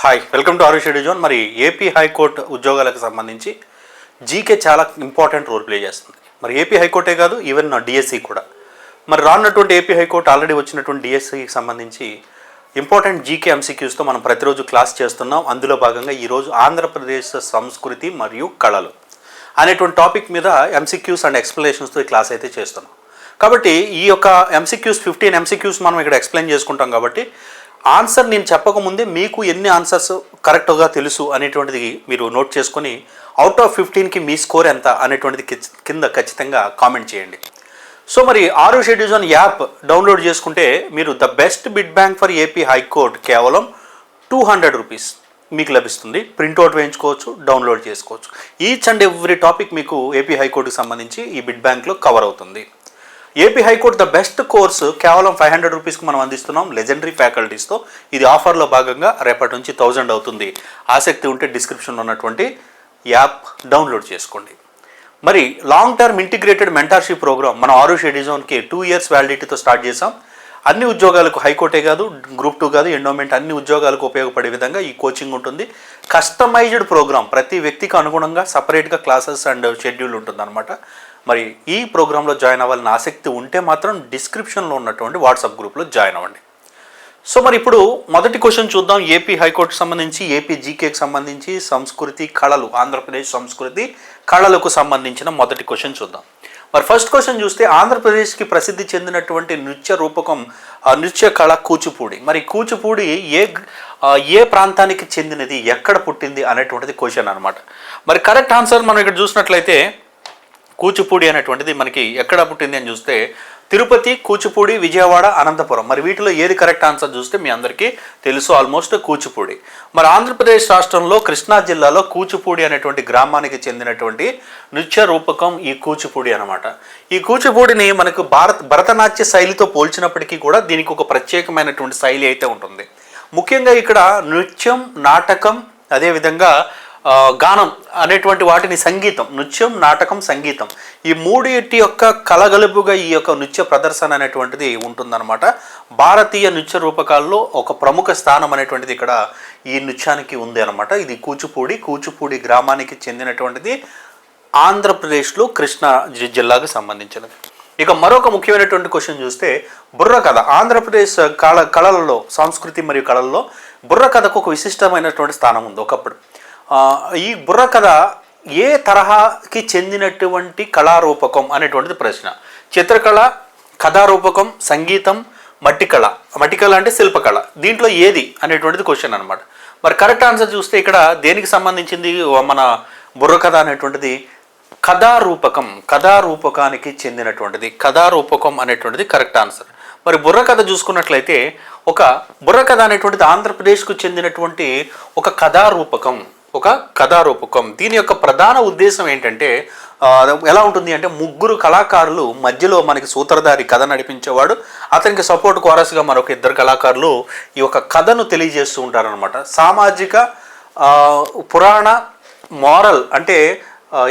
Hi welcome to Aarush edu zone మరి AP high court ఉద్యోగాలకు సంబంధించి జీకే చాలా ఇంపార్టెంట్ రోల్ ప్లే చేస్తుంది. మరి ఏపీ హైకోర్టే కాదు ఈవెన్ డిఎస్సి కూడా. మరి రానున్నటువంటి ఏపీ హైకోర్టు ఆల్రెడీ వచ్చినటువంటి డిఎస్సికి సంబంధించి ఇంపార్టెంట్ జీకే ఎంసీక్యూస్తో మనం ప్రతిరోజు క్లాస్ చేస్తున్నాం. అందులో భాగంగా ఈరోజు ఆంధ్రప్రదేశ్ సంస్కృతి మరియు కళలు అనేటువంటి టాపిక్ మీద ఎంసీక్యూస్ అండ్ ఎక్స్ప్లెనేషన్స్తో ఈ క్లాస్ అయితే చేస్తున్నాం. కాబట్టి ఈ యొక్క ఎంసీక్యూస్ ఫిఫ్టీన్ ఎంసీక్యూస్ మనం ఇక్కడ ఎక్స్ప్లెయిన్ చేసుకుంటాం కాబట్టి ఆన్సర్ నేను చెప్పకముందే మీకు ఎన్ని ఆన్సర్స్ కరెక్ట్గా తెలుసు అనేటువంటిది మీరు నోట్ చేసుకొని అవుట్ ఆఫ్ ఫిఫ్టీన్కి మీ స్కోర్ ఎంత అనేటువంటిది కింద ఖచ్చితంగా కామెంట్ చేయండి. సో మరి ఆరు షెడ్యూజన్ యాప్ డౌన్లోడ్ చేసుకుంటే మీరు the best bit bank for AP high court కేవలం టూ హండ్రెడ్ రూపీస్ మీకు లభిస్తుంది. ప్రింట్అవుట్ వేయించుకోవచ్చు డౌన్లోడ్ చేసుకోవచ్చు. ఈచ్ అండ్ ఎవ్రీ టాపిక్ మీకు ఏపీ హైకోర్టుకు సంబంధించి ఈ బిడ్ బ్యాంక్లో కవర్ అవుతుంది. AP high court the best course కేవలం ఫైవ్ హండ్రెడ్ రూపీస్కి మనం అందిస్తున్నాం. లెజెండరీ ఫ్యాకల్టీస్తో ఇది ఆఫర్లో భాగంగా రేపటి నుంచి థౌజండ్ అవుతుంది. ఆసక్తి ఉంటే డిస్క్రిప్షన్లో ఉన్నటువంటి యాప్ డౌన్లోడ్ చేసుకోండి. మరి long term integrated mentorship programme మనం ఆరుష్ ఎడిజోన్కి టూ ఇయర్స్ వ్యాలిడిటీతో స్టార్ట్ చేసాం అన్ని ఉద్యోగాలకు హైకోర్టే కాదు గ్రూప్ టూ కాదు ఎండోమెంట్ అన్ని ఉద్యోగాలకు ఉపయోగపడే విధంగా ఈ కోచింగ్ ఉంటుంది. కస్టమైజ్డ్ ప్రోగ్రామ్ ప్రతి వ్యక్తికి అనుగుణంగా సపరేట్గా క్లాసెస్ అండ్ షెడ్యూల్ ఉంటుందన్నమాట. మరి ఈ ప్రోగ్రాంలో జాయిన్ అవ్వాలని ఆసక్తి ఉంటే మాత్రం డిస్క్రిప్షన్లో ఉన్నటువంటి వాట్సాప్ గ్రూప్లో జాయిన్ అవ్వండి. సో మరి ఇప్పుడు మొదటి క్వశ్చన్ చూద్దాం. ఏపీ హైకోర్టుకు సంబంధించి ఏపీ జీకేకి సంబంధించి సంస్కృతి కళలు ఆంధ్రప్రదేశ్ సంస్కృతి కళలకు సంబంధించిన మొదటి క్వశ్చన్ చూద్దాం. మరి ఫస్ట్ క్వశ్చన్ చూస్తే ఆంధ్రప్రదేశ్కి ప్రసిద్ధి చెందినటువంటి నృత్య రూపకం నృత్య కళ కూచిపూడి. మరి కూచిపూడి ఏ ఏ ప్రాంతానికి చెందినది ఎక్కడ పుట్టింది అనేటువంటిది క్వశ్చన్ అనమాట మరి కరెక్ట్ ఆన్సర్ మనం ఇక్కడ చూసినట్లయితే కూచిపూడి అనేటువంటిది మనకి ఎక్కడ పుట్టింది అని చూస్తే తిరుపతి కూచిపూడి విజయవాడ అనంతపురం. మరి వీటిలో ఏది కరెక్ట్ ఆన్సర్ చూస్తే మీ అందరికీ తెలుసు ఆల్మోస్ట్ కూచిపూడి. మరి ఆంధ్రప్రదేశ్ రాష్ట్రంలో కృష్ణా జిల్లాలో కూచిపూడి అనేటువంటి గ్రామానికి చెందినటువంటి నృత్య రూపకం ఈ కూచిపూడి అనమాట ఈ కూచిపూడిని మనకు భారత్ భరతనాట్య శైలితో పోల్చినప్పటికీ కూడా దీనికి ఒక ప్రత్యేకమైనటువంటి శైలి అయితే ఉంటుంది. ముఖ్యంగా ఇక్కడ నృత్యం నాటకం అదేవిధంగా గానం అనేటువంటి వాటిని సంగీతం నృత్యం నాటకం సంగీతం ఈ మూడింటి యొక్క కలగలుపుగా ఈ యొక్క నృత్య ప్రదర్శన అనేటువంటిది ఉంటుందన్నమాట. భారతీయ నృత్య రూపకాల్లో ఒక ప్రముఖ స్థానం అనేటువంటిది ఇక్కడ ఈ నృత్యానికి ఉంది అనమాట ఇది కూచిపూడి కూచిపూడి గ్రామానికి చెందినటువంటిది ఆంధ్రప్రదేశ్లో కృష్ణా జిల్లాకు సంబంధించినది. ఇక మరొక ముఖ్యమైనటువంటి క్వశ్చన్ చూస్తే బుర్ర కథ. ఆంధ్రప్రదేశ్ కళ కళలలో సంస్కృతి మరియు కళల్లో బుర్ర కథకు ఒక విశిష్టమైనటువంటి స్థానం ఉంది ఒకప్పుడు. ఈ బుర్ర కథ ఏ తరహాకి చెందినటువంటి కళారూపకం అనేటువంటిది ప్రశ్న. చిత్రకళ కథారూపకం సంగీతం మట్టికళ. మట్టికళ అంటే శిల్పకళ. దీంట్లో ఏది అనేటువంటిది క్వశ్చన్ అనమాట మరి కరెక్ట్ ఆన్సర్ చూస్తే ఇక్కడ దేనికి సంబంధించింది మన బుర్ర కథ అనేటువంటిది? కథారూపకం కథారూపకానికి చెందినటువంటిది. కథారూపకం అనేటువంటిది కరెక్ట్ ఆన్సర్ మరి బుర్ర కథ చూసుకున్నట్లయితే ఒక బుర్ర కథ అనేటువంటిది ఆంధ్రప్రదేశ్కు చెందినటువంటి ఒక కథారూపకం. ఒక కథారూపకం. దీని యొక్క ప్రధాన ఉద్దేశం ఏంటంటే ఎలా ఉంటుంది అంటే ముగ్గురు కళాకారులు మధ్యలో మనకి సూత్రధారి కథ నడిపించేవాడు అతనికి సపోర్ట్ కోరస్గా మరొక ఇద్దరు కళాకారులు ఈ యొక్క కథను తెలియజేస్తూ ఉంటారనమాట సామాజిక పురాణ మోరల్ అంటే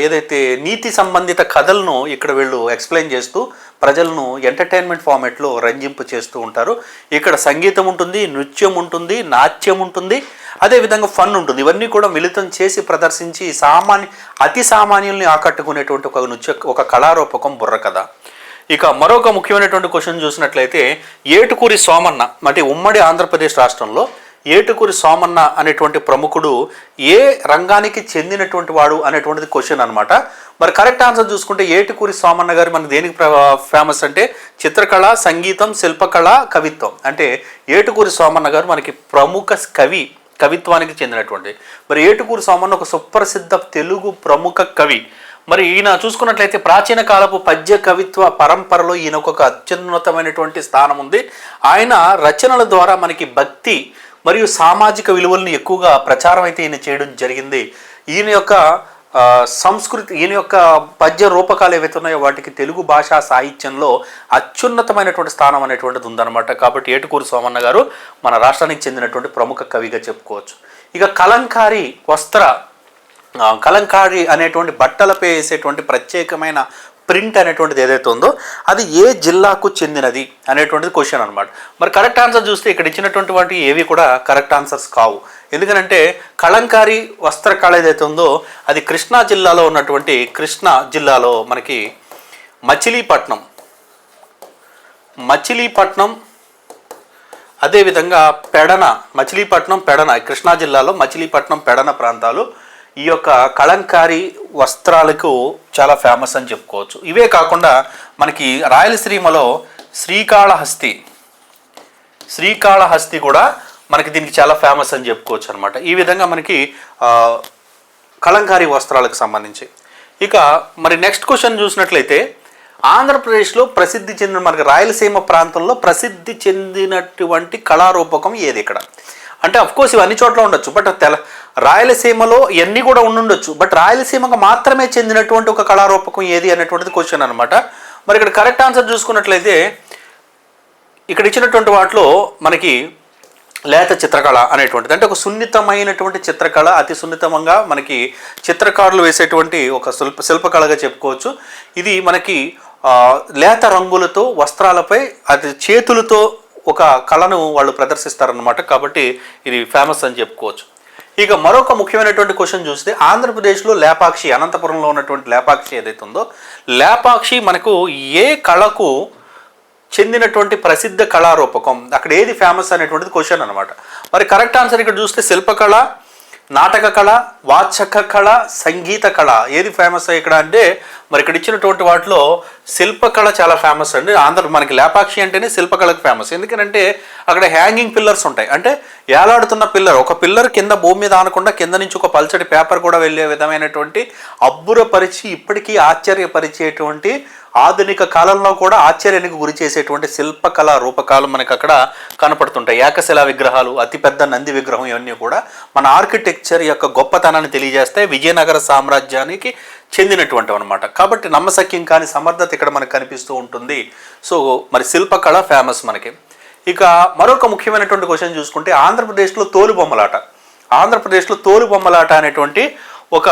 ఏదైతే నీతి సంబంధిత కథలను ఇక్కడ వీళ్ళు ఎక్స్ప్లెయిన్ చేస్తూ ప్రజలను ఎంటర్టైన్మెంట్ ఫార్మేట్లో రంజింపు చేస్తూ ఉంటారు. ఇక్కడ సంగీతం ఉంటుంది నృత్యం ఉంటుంది నాట్యం ఉంటుంది అదేవిధంగా ఫన్ ఉంటుంది. ఇవన్నీ కూడా మిళితం చేసి ప్రదర్శించి సామాన్య అతి సామాన్యుల్ని ఆకట్టుకునేటువంటి ఒక నృత్య ఒక కళారూపకం బుర్రకథ ఇక మరొక ముఖ్యమైనటువంటి క్వశ్చన్ చూసినట్లయితే ఏటుకూరి సోమన్న అంటే ఉమ్మడి ఆంధ్రప్రదేశ్ రాష్ట్రంలో ఏటుకూరి సోమన్న అనేటువంటి ప్రముఖుడు ఏ రంగానికి చెందినటువంటి వాడు అనేటువంటిది క్వశ్చన్ అనమాట మరి కరెక్ట్ ఆన్సర్ చూసుకుంటే ఏటుకూరి సోమన్న గారు మనకి దేనికి ఫేమస్ అంటే చిత్రకళ సంగీతం శిల్పకళ కవిత్వం. అంటే ఏటుకూరి సోమన్న గారు మనకి ప్రముఖ కవి కవిత్వానికి చెందినటువంటి. మరి ఏటుకూరు సామాన్ ఒక సుప్రసిద్ధ తెలుగు ప్రముఖ కవి. మరి ఈయన చూసుకున్నట్లయితే ప్రాచీన కాలపు పద్య కవిత్వ పరంపరలో ఈయనకు ఒక అత్యున్నతమైనటువంటి స్థానం ఉంది. ఆయన రచనల ద్వారా మనకి భక్తి మరియు సామాజిక విలువలను ఎక్కువగా ప్రచారం అయితే ఈయన చేయడం జరిగింది. ఈయన యొక్క సంస్కృతి ఈయన యొక్క పద్య రూపకాలు ఏవైతే ఉన్నాయో వాటికి తెలుగు భాషా సాహిత్యంలో అత్యున్నతమైనటువంటి స్థానం అనేటువంటిది ఉందన్నమాట. కాబట్టి ఏటుకూరు సోమన్న గారు మన రాష్ట్రానికి చెందినటువంటి ప్రముఖ కవిగా చెప్పుకోవచ్చు. ఇక కలంకారి వస్త్ర కలంకారి కలంకారీ అనేటువంటి బట్టలపై వేసేటువంటి ప్రత్యేకమైన ప్రింట్ అనేటువంటిది ఏదైతే ఉందో అది ఏ జిల్లాకు చెందినది అనేటువంటిది క్వశ్చన్ అనమాట మరి కరెక్ట్ ఆన్సర్ చూస్తే ఇక్కడ ఇచ్చినటువంటి వాటి ఏవి కూడా కరెక్ట్ ఆన్సర్స్ కావు. ఎందుకనంటే కళంకారి వస్త్రకళ ఏదైతే ఉందో అది కృష్ణా జిల్లాలో ఉన్నటువంటి కృష్ణా జిల్లాలో మనకి మచిలీపట్నం. మచిలీపట్నం అదేవిధంగా పెడన మచిలీపట్నం పెడన కృష్ణా జిల్లాలో మచిలీపట్నం పెడన ప్రాంతాలు ఈ యొక్క కళంకారి వస్త్రాలకు చాలా ఫేమస్ అని చెప్పుకోవచ్చు. ఇవే కాకుండా మనకి రాయలసీమలో శ్రీకాళహస్తి శ్రీకాళహస్తి కూడా మనకి దీనికి చాలా ఫేమస్ అని చెప్పుకోవచ్చు అనమాట ఈ విధంగా మనకి కలంకారీ వస్త్రాలకు సంబంధించి. ఇక మరి నెక్స్ట్ క్వశ్చన్ చూసినట్లయితే ఆంధ్రప్రదేశ్లో ప్రసిద్ధి చెందిన మనకి రాయలసీమ ప్రాంతంలో ప్రసిద్ధి చెందినటువంటి కళారూపకం ఏది ఇక్కడ? అంటే అఫ్కోర్స్ ఇవన్నీ చోట్ల ఉండొచ్చు బట్ తెల రాయలసీమలో ఇవన్నీ కూడా ఉండుండొచ్చు బట్ రాయలసీమకు మాత్రమే చెందినటువంటి ఒక కళారూపకం ఏది అనేటువంటిది క్వశ్చన్ అనమాట మరి ఇక్కడ కరెక్ట్ ఆన్సర్ చూసుకున్నట్లయితే ఇక్కడ ఇచ్చినటువంటి వాటిలో మనకి లేత చిత్రకళ అనేటువంటిది. అంటే ఒక సున్నితమైనటువంటి చిత్రకళ అతి సున్నితంగా మనకి చిత్రకారులు వేసేటువంటి ఒక శిల్ప శిల్పకళగా చెప్పుకోవచ్చు. ఇది మనకి లేత రంగులతో వస్త్రాలపై అది చేతులతో ఒక కళను వాళ్ళు ప్రదర్శిస్తారనమాట కాబట్టి ఇది ఫేమస్ అని చెప్పుకోవచ్చు. ఇక మరొక ముఖ్యమైనటువంటి క్వశ్చన్ చూస్తే ఆంధ్రప్రదేశ్లో లేపాక్షి అనంతపురంలో ఉన్నటువంటి లేపాక్షి ఏదైతే ఉందో లేపాక్షి మనకు ఏ కళకు చెందినటువంటి ప్రసిద్ధ కళారూపకం. అక్కడ ఏది ఫేమస్ అనేటువంటిది క్వశ్చన్ అనమాట మరి కరెక్ట్ ఆన్సర్ ఇక్కడ చూస్తే శిల్పకళ నాటక కళ వాచక కళ సంగీత కళ. ఏది ఫేమస్ ఇక్కడ అంటే మరి ఇక్కడ ఇచ్చినటువంటి వాటిలో శిల్పకళ చాలా ఫేమస్ అండి. ఆంధ్ర మనకి లేపాక్షి అంటేనే శిల్పకళకు ఫేమస్ ఎందుకంటే అక్కడ హ్యాంగింగ్ పిల్లర్స్ ఉంటాయి. అంటే ఏలాడుతున్న పిల్లర్ ఒక పిల్లర్ కింద భూమి మీద ఆనకుండా కింద నుంచి ఒక పల్చటి పేపర్ కూడా వెళ్ళే విధమైనటువంటి అబ్బురపరిచి ఇప్పటికీ ఆశ్చర్యపరిచేటువంటి ఆధునిక కాలంలో కూడా ఆశ్చర్యానికి గురి చేసేటువంటి శిల్పకళా రూపకాలు మనకు అక్కడ కనపడుతుంటాయి. ఏకశిలా విగ్రహాలు అతిపెద్ద నంది విగ్రహం ఇవన్నీ కూడా మన ఆర్కిటెక్చర్ యొక్క గొప్పతనాన్ని తెలియజేస్తాయి. విజయనగర సామ్రాజ్యానికి చెందినటువంటివి అనమాట కాబట్టి నమ్మశక్యం కాని సమర్థత ఇక్కడ మనకు కనిపిస్తూ ఉంటుంది. సో మరి శిల్పకళ ఫేమస్ మనకి. ఇక మరొక ముఖ్యమైనటువంటి క్వశ్చన్ చూసుకుంటే ఆంధ్రప్రదేశ్లో తోలు బొమ్మలాట ఆంధ్రప్రదేశ్లో తోలు బొమ్మలాట అనేటువంటి ఒక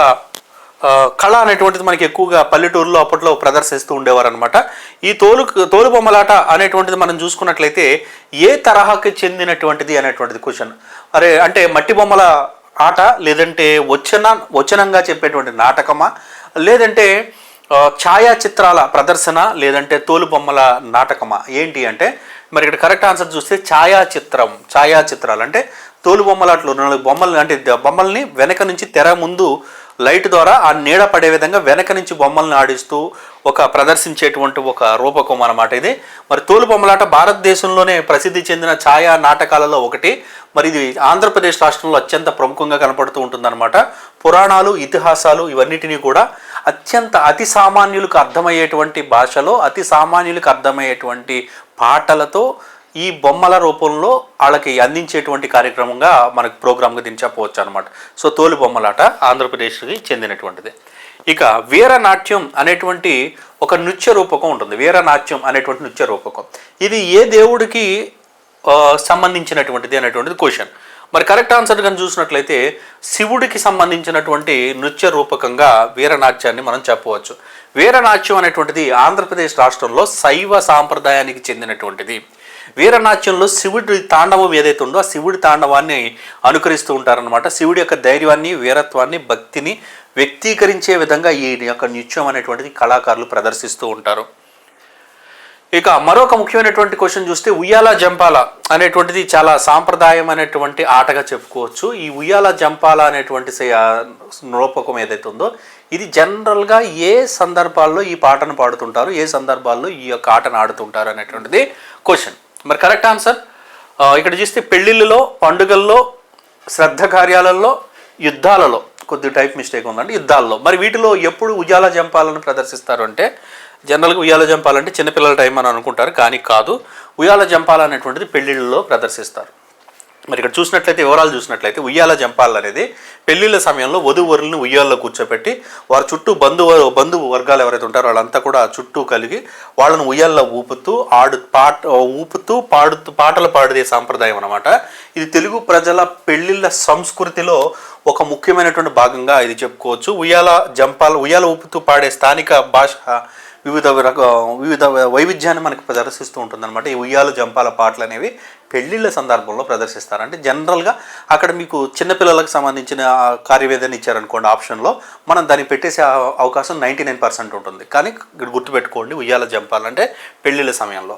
కళ అనేటువంటిది మనకి ఎక్కువగా పల్లెటూరులో అప్పట్లో ప్రదర్శిస్తూ ఉండేవారు అనమాట ఈ తోలు తోలు బొమ్మలాట అనేటువంటిది మనం చూసుకున్నట్లయితే ఏ తరహాకి చెందినటువంటిది అనేటువంటిది క్వశ్చన్. అరే అంటే మట్టి బొమ్మల ఆట లేదంటే వచన వచనంగా చెప్పేటువంటి నాటకమా? లేదంటే ఛాయాచిత్రాల ప్రదర్శన లేదంటే తోలు బొమ్మల నాటకమా? ఏంటి అంటే మరి ఇక్కడ కరెక్ట్ ఆన్సర్ చూస్తే ఛాయాచిత్రం ఛాయాచిత్రాలు. అంటే తోలు బొమ్మలాట్లు నాలుగు బొమ్మలు అంటే బొమ్మల్ని వెనక నుంచి తెర ముందు లైట్ ద్వారా ఆ నీడ పడే విధంగా వెనక నుంచి బొమ్మల్ని ఆడిస్తూ ఒక ప్రదర్శించేటువంటి ఒక రూపకం అన్నమాట ఇది. మరి తోలు బొమ్మలాట భారతదేశంలోనే ప్రసిద్ధి చెందిన ఛాయా నాటకాలలో ఒకటి. మరి ఇది ఆంధ్రప్రదేశ్ రాష్ట్రంలో అత్యంత ప్రముఖంగా కనపడుతూ ఉంటుందన్నమాట. పురాణాలు ఇతిహాసాలు ఇవన్నిటినీ కూడా అత్యంత అతి సామాన్యులకు అర్థమయ్యేటువంటి భాషలో అతి సామాన్యులకు అర్థమయ్యేటువంటి పాటలతో ఈ బొమ్మల రూపంలో వాళ్ళకి అందించేటువంటి కార్యక్రమంగా మనకు ప్రోగ్రామ్గా దీన్ని చెప్పవచ్చు అనమాట సో తోలు బొమ్మలాట ఆంధ్రప్రదేశ్కి చెందినటువంటిది. ఇక వీరనాట్యం అనేటువంటి ఒక నృత్య రూపకం ఉంటుంది. వీరనాట్యం అనేటువంటి నృత్య రూపకం. ఇది ఏ దేవుడికి సంబంధించినటువంటిది అనేటువంటిది క్వశ్చన్. మరి కరెక్ట్ ఆన్సర్ కానీ చూసినట్లయితే శివుడికి సంబంధించినటువంటి నృత్య రూపకంగా వీరనాట్యాన్ని మనం చెప్పవచ్చు. వీరనాట్యం అనేటువంటిది ఆంధ్రప్రదేశ్ రాష్ట్రంలో శైవ సాంప్రదాయానికి చెందినటువంటిది. వీరనాట్యంలో శివుడి తాండవం ఏదైతే ఉందో ఆ శివుడి తాండవాన్ని అనుకరిస్తూ ఉంటారనమాట శివుడి యొక్క ధైర్యాన్ని వీరత్వాన్ని భక్తిని వ్యక్తీకరించే విధంగా ఈ యొక్క నృత్యం అనేటువంటిది కళాకారులు ప్రదర్శిస్తూ ఉంటారు. ఇక మరొక ముఖ్యమైనటువంటి క్వశ్చన్ చూస్తే ఉయ్యాల జంపాల అనేటువంటిది చాలా సాంప్రదాయం అనేటువంటి ఆటగా చెప్పుకోవచ్చు. ఈ ఉయ్యాల జంపాల అనేటువంటి నృపకం ఏదైతే ఉందో ఇది జనరల్గా ఏ సందర్భాల్లో ఈ పాటను పాడుతుంటారు ఏ సందర్భాల్లో ఈ యొక్క ఆటను ఆడుతుంటారు అనేటువంటిది క్వశ్చన్. మరి కరెక్ట్ ఆన్సర్? ఇక్కడ చూస్తే పెళ్ళిళ్ళలో పండుగల్లో శ్రద్ధ కార్యాలలో యుద్ధాలలో కొద్ది టైప్ మిస్టేక్ ఉందండి యుద్ధాల్లో. మరి వీటిలో ఎప్పుడు ఉయ్యాల జంపాలను ప్రదర్శిస్తారు అంటే జనరల్గా ఉయ్యాల జంపాలంటే చిన్నపిల్లల టైం అని అనుకుంటారు కానీ కాదు. ఉయ్యాల జంపాల అనేటువంటిది పెళ్ళిళ్ళలో ప్రదర్శిస్తారు. మరి ఇక్కడ చూసినట్లయితే వివరాలు చూసినట్లయితే ఉయ్యాల జంపాలు అనేది పెళ్ళిళ్ళ సమయంలో వధువరులను ఉయ్యాల్లో కూర్చోబెట్టి వారి చుట్టూ బంధువు బంధువు వర్గాలు ఎవరైతే ఉంటారో వాళ్ళంతా కూడా చుట్టూ కలిగి వాళ్ళను ఉయ్యాల్లో ఊపుతూ ఆడు పాట ఊపుతూ పాడుతూ పాటలు పాడే సాంప్రదాయం అనమాట ఇది తెలుగు ప్రజల పెళ్ళిళ్ళ సంస్కృతిలో ఒక ముఖ్యమైనటువంటి భాగంగా ఇది చెప్పుకోవచ్చు. ఉయ్యాల జంపాల ఉయ్యాల ఊపుతూ పాడే స్థానిక భాష వివిధ రక వివిధ వైవిధ్యాన్ని మనకు ప్రదర్శిస్తూ ఉంటుందన్నమాట. ఈ ఉయ్యాలు జంపాల పాటలు అనేవి పెళ్ళిళ్ళ సందర్భంలో ప్రదర్శిస్తారు. అంటే జనరల్గా అక్కడ మీకు చిన్నపిల్లలకు సంబంధించిన కార్యవేదన ఇచ్చారనుకోండి ఆప్షన్లో మనం దాన్ని పెట్టేసే అవకాశం నైంటీ నైన్ పర్సెంట్ ఉంటుంది. కానీ ఇక్కడ గుర్తుపెట్టుకోండి ఉయ్యాల జంపాలంటే పెళ్ళిళ్ళ సమయంలో.